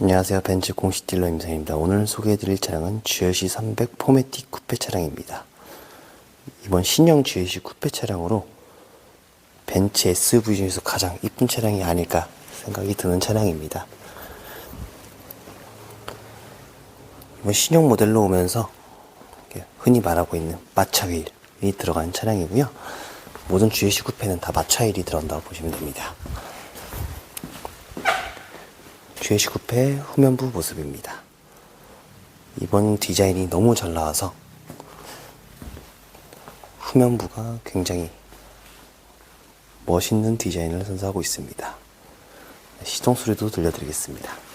안녕하세요. 벤츠 공식 딜러 임상입니다. 오늘 소개해드릴 차량은 GLC 300 포매틱 쿠페 차량입니다. 이번 신형 GLC 쿠페 차량으로 벤츠 SUV 중에서 가장 이쁜 차량이 아닐까 생각이 드는 차량입니다. 이번 신형 모델로 오면서 흔히 말하고 있는 마차 휠이 들어간 차량이고요. 모든 GLC 쿠페는 다 마차 휠이 들어간다고 보시면 됩니다. GLC 쿠페 후면부 모습입니다. 이번 디자인이 너무 잘 나와서 후면부가 굉장히 멋있는 디자인을 선사하고 있습니다. 시동 소리도 들려드리겠습니다.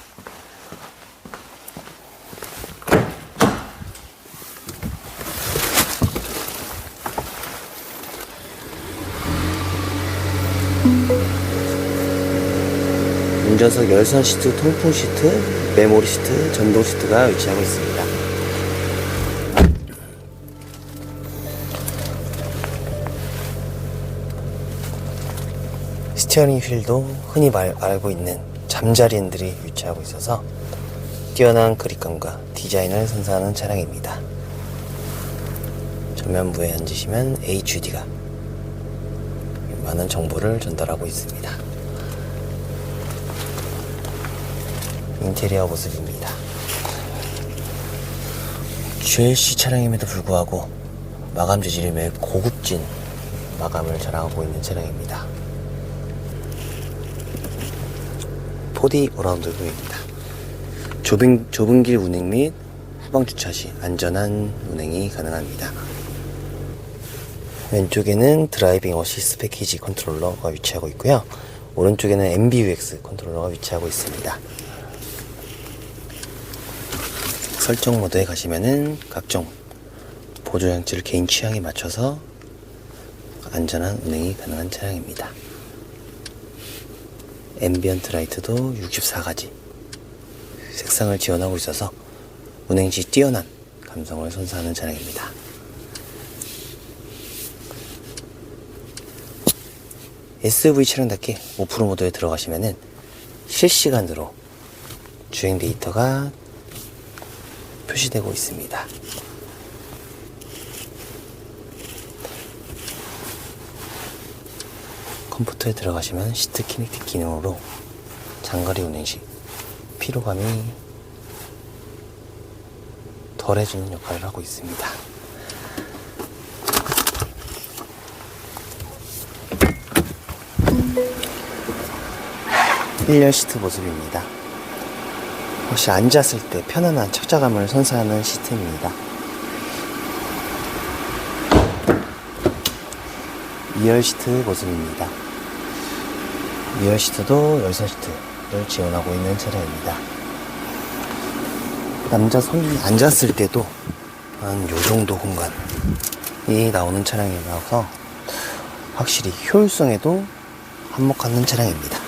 운전석 열선 시트, 통풍 시트, 메모리 시트, 전동 시트가 위치하고 있습니다. 스티어링 휠도 흔히 말, 알고 있는 잠자리 핸들이 위치하고 있어서 뛰어난 그립감과 디자인을 선사하는 차량입니다. 전면부에 앉으시면 HUD가 많은 정보를 전달하고 있습니다. 인테리어 모습입니다. GLC 차량임에도 불구하고 마감 재질이 매우 고급진 마감을 자랑하고 있는 차량입니다. 4D 어라운드 뷰입니다. 좁은, 좁은 길 운행 및 후방 주차 시 안전한 운행이 가능합니다. 왼쪽에는 드라이빙 어시스트 패키지 컨트롤러가 위치하고 있고요. 오른쪽에는 MBUX 컨트롤러가 위치하고 있습니다. 설정 모드에 가시면은 각종 보조 장치를 개인 취향에 맞춰서 안전한 운행이 가능한 차량입니다. 앰비언트 라이트도 64가지 색상을 지원하고 있어서 운행 시 뛰어난 감성을 선사하는 차량입니다. SUV 차량답게 오프로 모드에 들어가시면은 실시간으로 주행 데이터가 표시되고 있습니다. 컴퓨터에 들어가시면 시트 키넥틱 기능으로 장거리 운행 시 피로감이 덜해지는 역할을 하고 있습니다. 일렬 시트 모습입니다. 혹시 앉았을 때 편안한 착자감을 선사하는 시트입니다. 2열 시트 모습입니다. 2열 시트도 열선 시트를 지원하고 있는 차량입니다. 남자 손이 앉았을 때도 한 요 정도 공간이 나오는 차량이라서 확실히 효율성에도 한몫하는 차량입니다.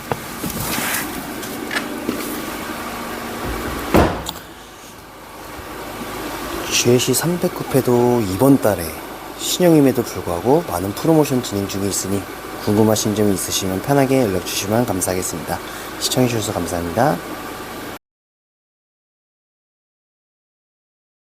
GLC 300 쿠페도 이번 달에 신형임에도 불구하고 많은 프로모션 진행 중에 있으니 궁금하신 점이 있으시면 편하게 연락 주시면 감사하겠습니다. 시청해주셔서 감사합니다.